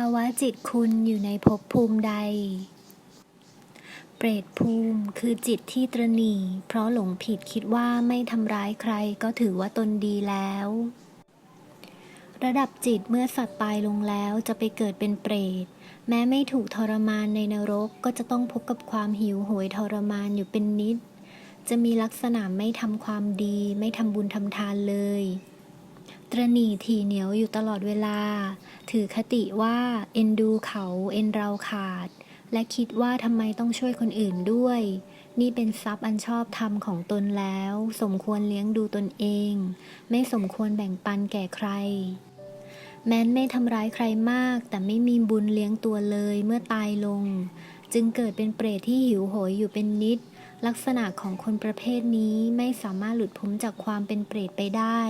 าวะจิตคุณอยู่ในภพภูมิใด เปรตภูมิคือจิตที่ตระหนี่เพราะหลงผิดคิดว่าไม่ทำร้ายใครก็ถือว่าตนดีแล้ว ระดับจิตเมื่อสัตว์ตายลงแล้วจะไปเกิดเป็นเปรต แม้ไม่ถูกทรมานในนรกก็จะต้องพบกับความหิวโหยทรมานอยู่เป็นนิด จะมีลักษณะไม่ทำความดี ไม่ทำบุญทำทานเลย ตระหนี่ถี่เหนียวอยู่ตลอดเวลา ถือคติว่าเอ็นดูเขาเอ็นเราขาด และคิดว่าทำไมต้องช่วยคนอื่นด้วย นี่เป็นทรัพย์อันชอบธรรมของตนแล้ว สมควรเลี้ยงดูตนเอง ไม่สมควรแบ่งปันแก่ใคร แม้นไม่ทำร้ายใครมาก แต่ไม่มีบุญเลี้ยงตัวเลยเมื่อตายลง จึงเกิดเป็นเปรตที่หิวโหยอยู่เป็นนิดลักษณะของคนประเภทนี้ไม่สามารถหลุดพ้นจากความเป็นเปรตไปได้